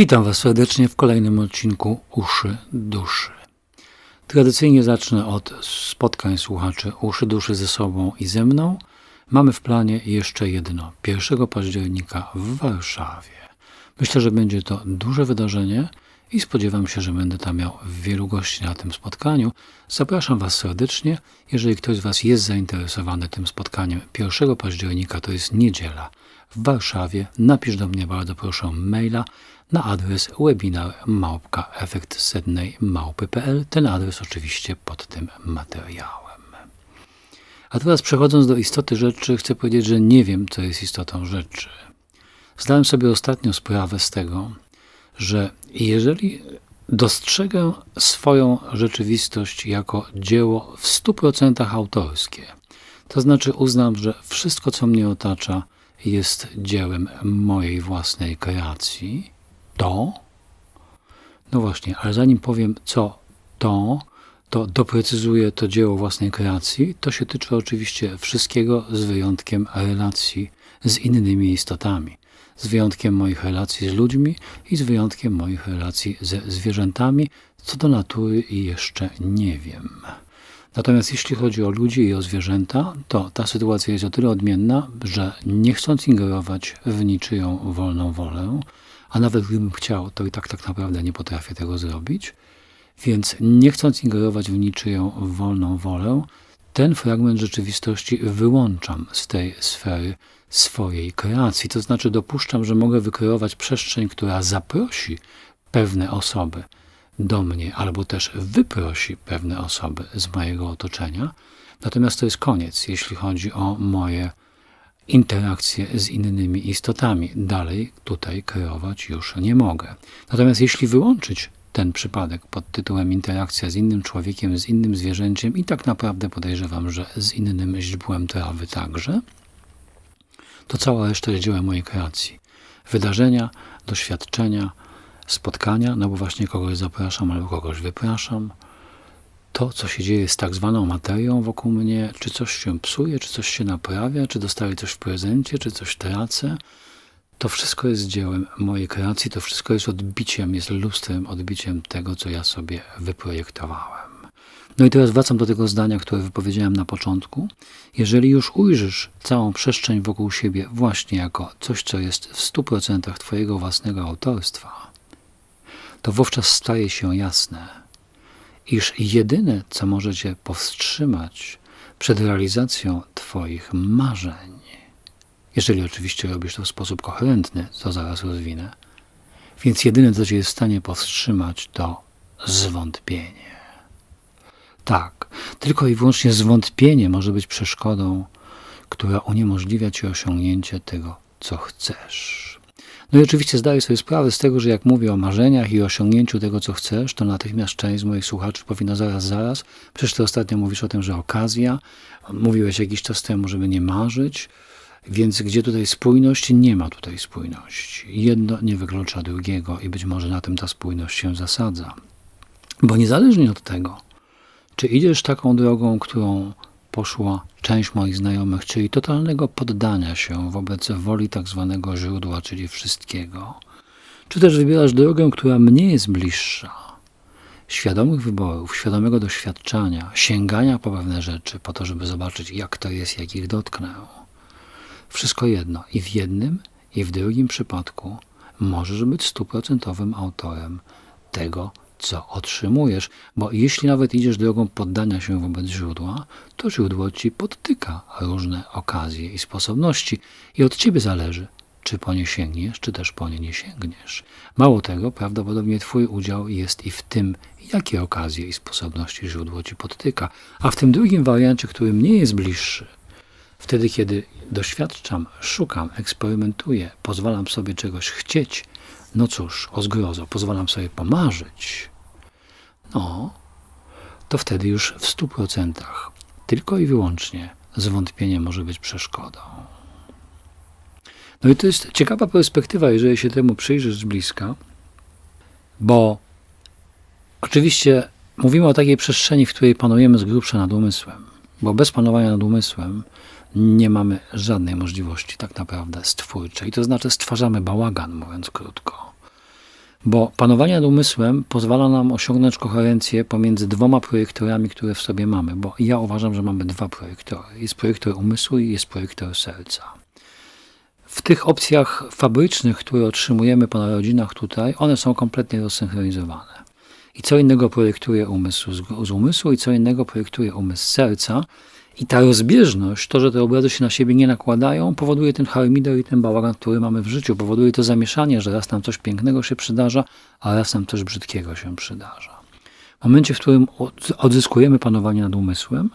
Witam Was serdecznie w kolejnym odcinku Uszy Duszy. Tradycyjnie zacznę od spotkań słuchaczy Uszy Duszy ze sobą i ze mną. Mamy w planie jeszcze jedno, 1 października w Warszawie. Myślę, że będzie to duże wydarzenie i spodziewam się, że będę tam miał wielu gości na tym spotkaniu. Zapraszam Was serdecznie. Jeżeli ktoś z Was jest zainteresowany tym spotkaniem 1 października, to jest niedziela w Warszawie, napisz do mnie bardzo proszę maila na adres webinar małpka małpy.pl. Ten adres oczywiście pod tym materiałem. A teraz przechodząc do istoty rzeczy, chcę powiedzieć, że nie wiem, co jest istotą rzeczy. Zdałem sobie ostatnio sprawę z tego, że jeżeli dostrzegę swoją rzeczywistość jako dzieło w 100% autorskie, to znaczy uznam, że wszystko, co mnie otacza, jest dziełem mojej własnej kreacji, to, no właśnie, ale zanim powiem co to, to doprecyzuję to dzieło własnej kreacji. To się tyczy oczywiście wszystkiego z wyjątkiem relacji z innymi istotami. Z wyjątkiem moich relacji z ludźmi i z wyjątkiem moich relacji ze zwierzętami, co do natury jeszcze nie wiem. Natomiast jeśli chodzi o ludzi i o zwierzęta, to ta sytuacja jest o tyle odmienna, że nie chcąc ingerować w niczyją wolną wolę, a nawet gdybym chciał, to i tak tak naprawdę nie potrafię tego zrobić, więc nie chcąc ingerować w niczyją wolną wolę, ten fragment rzeczywistości wyłączam z tej sfery swojej kreacji. To znaczy dopuszczam, że mogę wykreować przestrzeń, która zaprosi pewne osoby do mnie, albo też wyprosi pewne osoby z mojego otoczenia. Natomiast to jest koniec, jeśli chodzi o moje interakcje z innymi istotami. Dalej tutaj kreować już nie mogę. Natomiast jeśli wyłączyć ten przypadek pod tytułem interakcja z innym człowiekiem, z innym zwierzęciem i tak naprawdę podejrzewam, że z innym źdźbłem trawy także, to cała reszta jest dziełem mojej kreacji. Wydarzenia, doświadczenia, spotkania, no bo właśnie kogoś zapraszam albo kogoś wypraszam. To, co się dzieje z tak zwaną materią wokół mnie, czy coś się psuje, czy coś się naprawia, czy dostaję coś w prezencie, czy coś tracę, to wszystko jest dziełem mojej kreacji, to wszystko jest odbiciem, jest lustrem, odbiciem tego, co ja sobie wyprojektowałem. No i teraz wracam do tego zdania, które wypowiedziałem na początku. Jeżeli już ujrzysz całą przestrzeń wokół siebie właśnie jako coś, co jest w 100% Twojego własnego autorstwa, to wówczas staje się jasne, iż jedyne, co może Cię powstrzymać przed realizacją Twoich marzeń, jeżeli oczywiście robisz to w sposób koherentny, co zaraz rozwinę, więc jedyne, co Cię jest w stanie powstrzymać, to zwątpienie. Tak, tylko i wyłącznie zwątpienie może być przeszkodą, która uniemożliwia Ci osiągnięcie tego, co chcesz. No i oczywiście zdaję sobie sprawę z tego, że jak mówię o marzeniach i osiągnięciu tego, co chcesz, to natychmiast część z moich słuchaczy powinna zaraz, zaraz. Przecież ty ostatnio mówisz o tym, że okazja. Mówiłeś jakiś czas temu, żeby nie marzyć. Więc gdzie tutaj spójność? Nie ma tutaj spójności. Jedno nie wyklucza drugiego i być może na tym ta spójność się zasadza. Bo niezależnie od tego, czy idziesz taką drogą, którą poszła część moich znajomych, czyli totalnego poddania się wobec woli tak zwanego źródła, czyli wszystkiego. Czy też wybierasz drogę, która mnie jest bliższa, świadomych wyborów, świadomego doświadczenia, sięgania po pewne rzeczy, po to, żeby zobaczyć, jak to jest, jak ich dotknę. Wszystko jedno. I w jednym, i w drugim przypadku możesz być stuprocentowym autorem tego, co otrzymujesz, bo jeśli nawet idziesz drogą poddania się wobec źródła, to źródło ci podtyka różne okazje i sposobności i od ciebie zależy, czy po nie sięgniesz, czy też po nie nie sięgniesz. Mało tego, prawdopodobnie twój udział jest i w tym, jakie okazje i sposobności źródło ci podtyka, a w tym drugim wariancie, który mnie jest bliższy, wtedy kiedy doświadczam, szukam, eksperymentuję, pozwalam sobie czegoś chcieć, no cóż, o zgrozo, pozwalam sobie pomarzyć, no, to wtedy już w stu procentach tylko i wyłącznie zwątpienie może być przeszkodą. No i to jest ciekawa perspektywa, jeżeli się temu przyjrzysz z bliska, bo oczywiście mówimy o takiej przestrzeni, w której panujemy z grubsza nad umysłem, bo bez panowania nad umysłem nie mamy żadnej możliwości tak naprawdę stwórczej. To znaczy stwarzamy bałagan, mówiąc krótko. Bo panowanie nad umysłem pozwala nam osiągnąć koherencję pomiędzy dwoma projektorami, które w sobie mamy. Bo ja uważam, że mamy dwa projektory. Jest projektor umysłu i jest projektor serca. W tych opcjach fabrycznych, które otrzymujemy po narodzinach tutaj, one są kompletnie rozsynchronizowane. I co innego projektuje umysł z, z umysłu i co innego projektuje umysł serca. I ta rozbieżność, to, że te obrazy się na siebie nie nakładają, powoduje ten harmider i ten bałagan, który mamy w życiu. Powoduje to zamieszanie, że raz nam coś pięknego się przydarza, a raz nam coś brzydkiego się przydarza. W momencie, w którym od- odzyskujemy panowanie nad umysłem,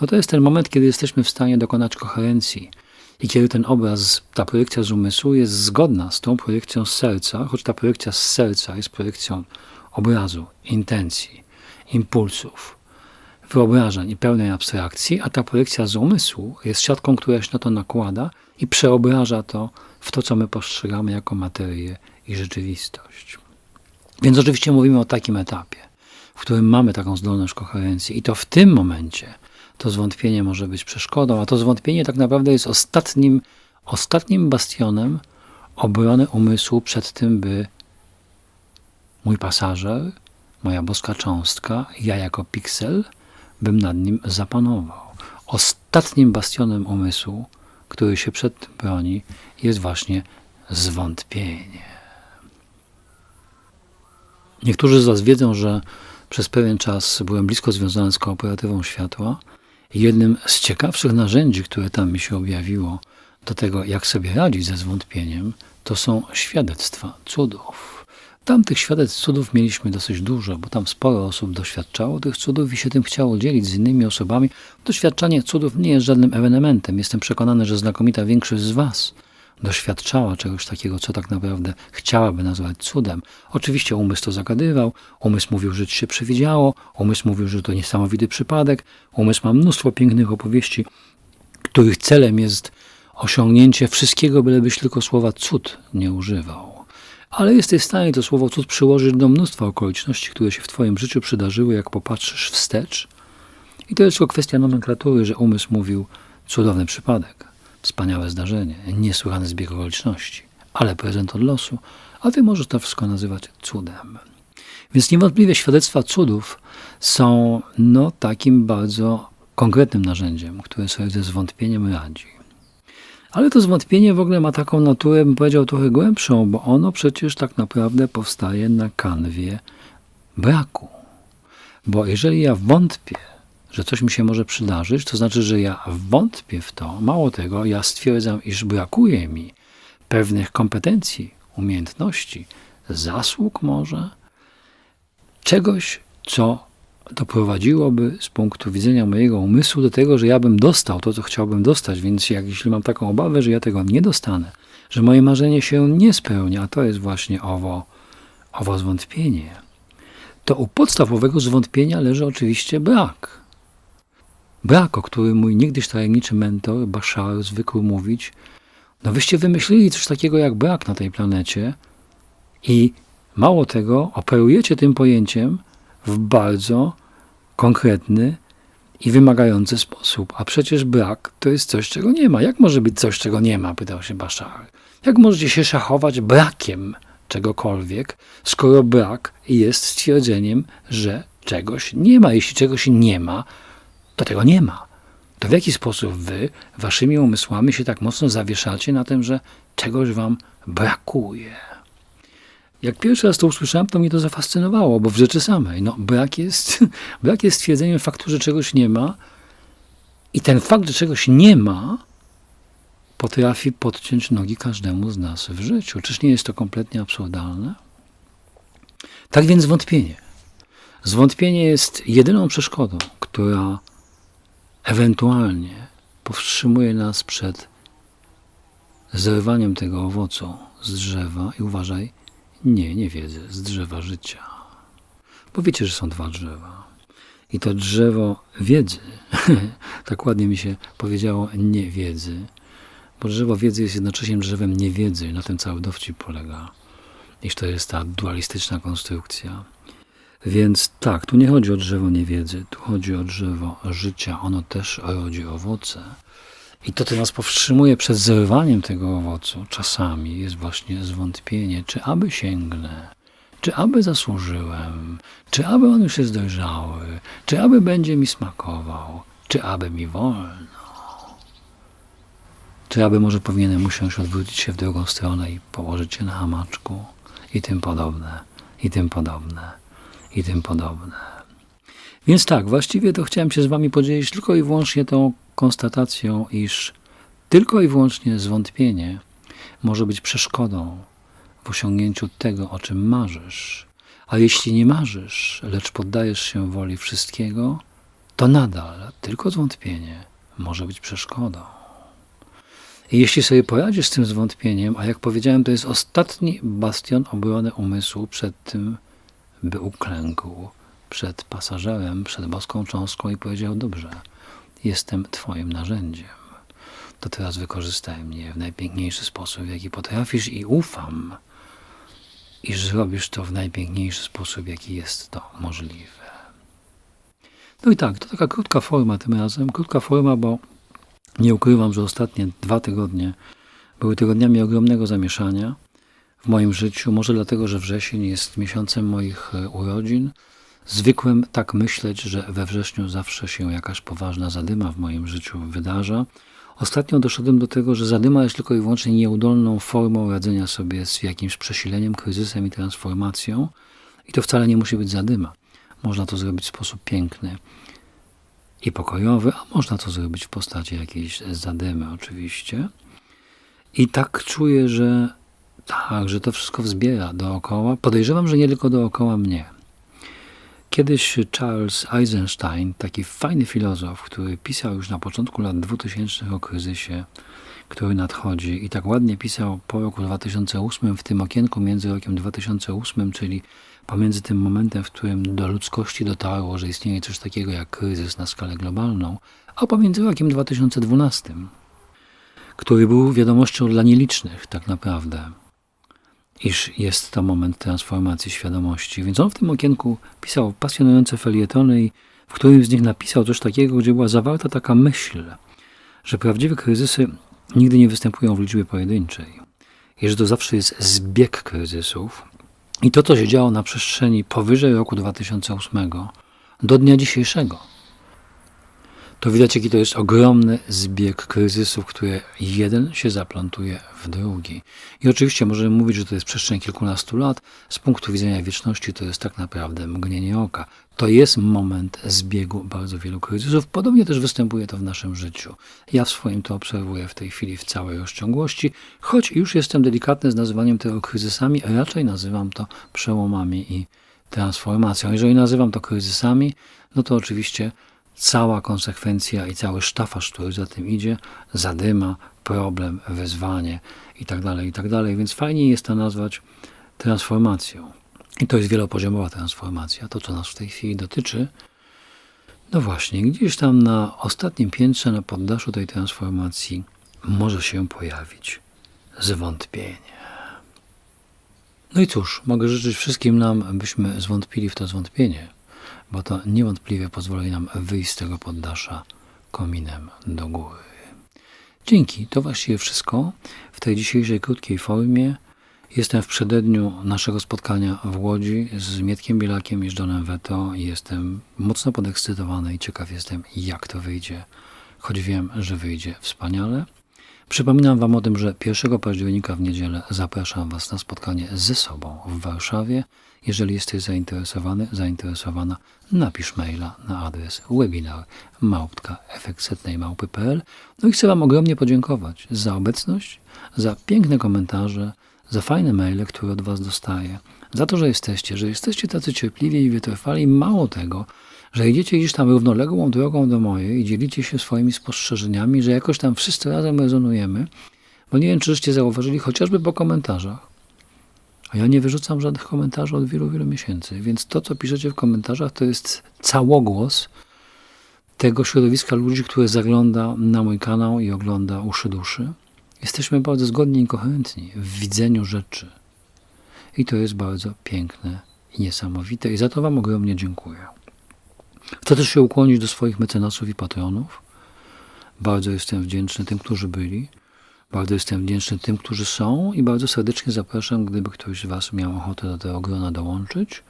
no to jest ten moment, kiedy jesteśmy w stanie dokonać koherencji. I kiedy ten obraz, ta projekcja z umysłu jest zgodna z tą projekcją z serca, choć ta projekcja z serca jest projekcją obrazu, intencji, impulsów, wyobrażeń i pełnej abstrakcji, a ta projekcja z umysłu jest siatką, która się na to nakłada i przeobraża to w to, co my postrzegamy jako materię i rzeczywistość. Więc oczywiście mówimy o takim etapie, w którym mamy taką zdolność koherencji i to w tym momencie to zwątpienie może być przeszkodą, a to zwątpienie tak naprawdę jest ostatnim, ostatnim bastionem obrony umysłu przed tym, by mój pasażer, moja boska cząstka, ja jako piksel, bym nad nim zapanował. Ostatnim bastionem umysłu, który się przed tym broni, jest właśnie zwątpienie. Niektórzy z Was wiedzą, że przez pewien czas byłem blisko związany z kooperatywą światła i jednym z ciekawszych narzędzi, które tam mi się objawiło do tego, jak sobie radzić ze zwątpieniem, to są świadectwa cudów. Tam tych świadectw cudów mieliśmy dosyć dużo, bo tam sporo osób doświadczało tych cudów i się tym chciało dzielić z innymi osobami. Doświadczanie cudów nie jest żadnym ewenementem. Jestem przekonany, że znakomita większość z Was doświadczała czegoś takiego, co tak naprawdę chciałaby nazwać cudem. Oczywiście umysł to zagadywał, umysł mówił, że ci się przewidziało, umysł mówił, że to niesamowity przypadek, umysł ma mnóstwo pięknych opowieści, których celem jest osiągnięcie wszystkiego, bylebyś tylko słowa cud nie używał. Ale jesteś w stanie to słowo cud przyłożyć do mnóstwa okoliczności, które się w Twoim życiu przydarzyły, jak popatrzysz wstecz. I to jest tylko kwestia nomenklatury, że umysł mówił cudowny przypadek, wspaniałe zdarzenie, niesłychany zbieg okoliczności, ale prezent od losu, a Ty możesz to wszystko nazywać cudem. Więc niewątpliwie świadectwa cudów są no, takim bardzo konkretnym narzędziem, które sobie ze zwątpieniem radzi. Ale to zwątpienie w ogóle ma taką naturę, bym powiedział, trochę głębszą, bo ono przecież tak naprawdę powstaje na kanwie braku. Bo jeżeli ja wątpię, że coś mi się może przydarzyć, to znaczy, że ja wątpię w to. Mało tego, ja stwierdzam, iż brakuje mi pewnych kompetencji, umiejętności, zasług może, czegoś, co doprowadziłoby z punktu widzenia mojego umysłu do tego, że ja bym dostał to, co chciałbym dostać, więc jak, jeśli mam taką obawę, że ja tego nie dostanę, że moje marzenie się nie spełni, a to jest właśnie owo, owo zwątpienie, to u podstaw owego zwątpienia leży oczywiście brak. Brak, o którym mój niegdyś tajemniczy mentor Bashar zwykł mówić, no wyście wymyślili coś takiego jak brak na tej planecie i mało tego, operujecie tym pojęciem w bardzo konkretny i wymagający sposób. A przecież brak to jest coś, czego nie ma. Jak może być coś, czego nie ma? Pytał się Bashar. Jak możecie się szachować brakiem czegokolwiek, skoro brak jest stwierdzeniem, że czegoś nie ma? Jeśli czegoś nie ma, to tego nie ma. To w jaki sposób wy waszymi umysłami się tak mocno zawieszacie na tym, że czegoś wam brakuje? Jak pierwszy raz to usłyszałem, to mnie to zafascynowało, bo w rzeczy samej, no, brak jest, brak jest stwierdzeniem faktu, że czegoś nie ma i ten fakt, że czegoś nie ma, potrafi podciąć nogi każdemu z nas w życiu. Czyż nie jest to kompletnie absurdalne? Tak więc zwątpienie. Zwątpienie jest jedyną przeszkodą, która ewentualnie powstrzymuje nas przed zerwaniem tego owocu z drzewa i uważaj, nie, nie wiedzy, z drzewa życia. Bo wiecie, że są dwa drzewa. I to drzewo wiedzy, tak ładnie mi się powiedziało, nie wiedzy, bo drzewo wiedzy jest jednocześnie drzewem niewiedzy i na tym cały dowcip polega, iż to jest ta dualistyczna konstrukcja. Więc tak, tu nie chodzi o drzewo niewiedzy, tu chodzi o drzewo życia. Ono też rodzi owoce. I to, co nas powstrzymuje przed zerwaniem tego owocu, czasami jest właśnie zwątpienie, czy aby sięgnę, czy aby zasłużyłem, czy aby on już jest dojrzały, czy aby będzie mi smakował, czy aby mi wolno. Czy aby może powinienem usiąść, odwrócić się w drugą stronę i położyć się na hamaczku i tym podobne, i tym podobne, i tym podobne. Więc tak, właściwie to chciałem się z Wami podzielić tylko i wyłącznie tą konstatacją, iż tylko i wyłącznie zwątpienie może być przeszkodą w osiągnięciu tego, o czym marzysz. A jeśli nie marzysz, lecz poddajesz się woli wszystkiego, to nadal tylko zwątpienie może być przeszkodą. I jeśli sobie poradzisz z tym zwątpieniem, a jak powiedziałem, to jest ostatni bastion obrony umysłu przed tym, by uklękł przed pasażerem, przed boską cząstką i powiedział: Dobrze, jestem Twoim narzędziem. To teraz wykorzystaj mnie w najpiękniejszy sposób, jaki potrafisz, i ufam, iż zrobisz to w najpiękniejszy sposób, jaki jest to możliwe. No i tak, to taka krótka forma tym razem. Krótka forma, bo nie ukrywam, że ostatnie dwa tygodnie były tygodniami ogromnego zamieszania w moim życiu. Może dlatego, że wrzesień jest miesiącem moich e, urodzin. Zwykłem tak myśleć, że we wrześniu zawsze się jakaś poważna zadyma w moim życiu wydarza. Ostatnio doszedłem do tego, że zadyma jest tylko i wyłącznie nieudolną formą radzenia sobie z jakimś przesileniem, kryzysem i transformacją. I to wcale nie musi być zadyma. Można to zrobić w sposób piękny i pokojowy, a można to zrobić w postaci jakiejś zadymy oczywiście. I tak czuję, że tak, że to wszystko wzbiera dookoła. Podejrzewam, że nie tylko dookoła mnie. Kiedyś Charles Eisenstein, taki fajny filozof, który pisał już na początku lat 2000 o kryzysie, który nadchodzi i tak ładnie pisał po roku 2008, w tym okienku między rokiem 2008, czyli pomiędzy tym momentem, w którym do ludzkości dotarło, że istnieje coś takiego jak kryzys na skalę globalną, a pomiędzy rokiem 2012, który był wiadomością dla nielicznych tak naprawdę, iż jest to moment transformacji świadomości. Więc on w tym okienku pisał pasjonujące felietony i w którymś z nich napisał coś takiego, gdzie była zawarta taka myśl, że prawdziwe kryzysy nigdy nie występują w liczbie pojedynczej. I że to zawsze jest zbieg kryzysów, i to, co się działo na przestrzeni powyżej roku 2008 do dnia dzisiejszego, to widać, jaki to jest ogromny zbieg kryzysów, które jeden się zaplątuje w drugi. I oczywiście możemy mówić, że to jest przestrzeń kilkunastu lat. Z punktu widzenia wieczności to jest tak naprawdę mgnienie oka. To jest moment zbiegu bardzo wielu kryzysów. Podobnie też występuje to w naszym życiu. Ja w swoim to obserwuję w tej chwili w całej rozciągłości, choć już jestem delikatny z nazywaniem tego kryzysami, raczej nazywam to przełomami i transformacją. Jeżeli nazywam to kryzysami, no to oczywiście cała konsekwencja i cały sztafaż, który za tym idzie, zadyma, problem, wyzwanie itd., tak itd. Tak Więc fajnie jest to nazwać transformacją. I to jest wielopoziomowa transformacja. To, co nas w tej chwili dotyczy, no właśnie, gdzieś tam na ostatnim piętrze, na poddaszu tej transformacji może się pojawić zwątpienie. No i cóż, mogę życzyć wszystkim nam, byśmy zwątpili w to zwątpienie bo to niewątpliwie pozwoli nam wyjść z tego poddasza kominem do góry. Dzięki, to właściwie wszystko w tej dzisiejszej krótkiej formie. Jestem w przededniu naszego spotkania w Łodzi z Mietkiem Bielakiem i Johnem Veto i jestem mocno podekscytowany i ciekaw jestem, jak to wyjdzie, choć wiem, że wyjdzie wspaniale. Przypominam Wam o tym, że 1 października w niedzielę zapraszam Was na spotkanie ze sobą w Warszawie. Jeżeli jesteś zainteresowany, zainteresowana, napisz maila na adres webinar małpka.efektsetnejmałpy.pl No i chcę Wam ogromnie podziękować za obecność, za piękne komentarze, za fajne maile, które od Was dostaję, za to, że jesteście, że jesteście tacy cierpliwi i wytrwali. Mało tego, że idziecie gdzieś tam równoległą drogą do mojej i dzielicie się swoimi spostrzeżeniami, że jakoś tam wszyscy razem rezonujemy, bo nie wiem, czyście zauważyli, chociażby po komentarzach, a ja nie wyrzucam żadnych komentarzy od wielu, wielu miesięcy, więc to, co piszecie w komentarzach, to jest całogłos tego środowiska ludzi, które zagląda na mój kanał i ogląda uszy duszy. Jesteśmy bardzo zgodni i koherentni w widzeniu rzeczy. I to jest bardzo piękne i niesamowite. I za to Wam ogromnie dziękuję. Chcę też się ukłonić do swoich mecenasów i patronów. Bardzo jestem wdzięczny tym, którzy byli, Bardzo jestem wdzięczny tym, którzy są i bardzo serdecznie zapraszam, gdyby ktoś z Was miał ochotę do tego grona dołączyć.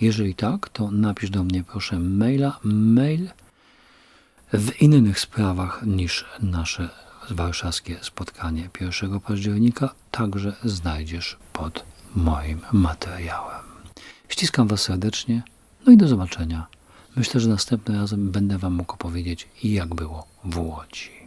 Jeżeli tak, to napisz do mnie proszę maila, mail w innych sprawach niż nasze warszawskie spotkanie 1 października także znajdziesz pod moim materiałem. Ściskam Was serdecznie, no i do zobaczenia. Myślę, że następnym razem będę Wam mógł opowiedzieć, jak było w Łodzi.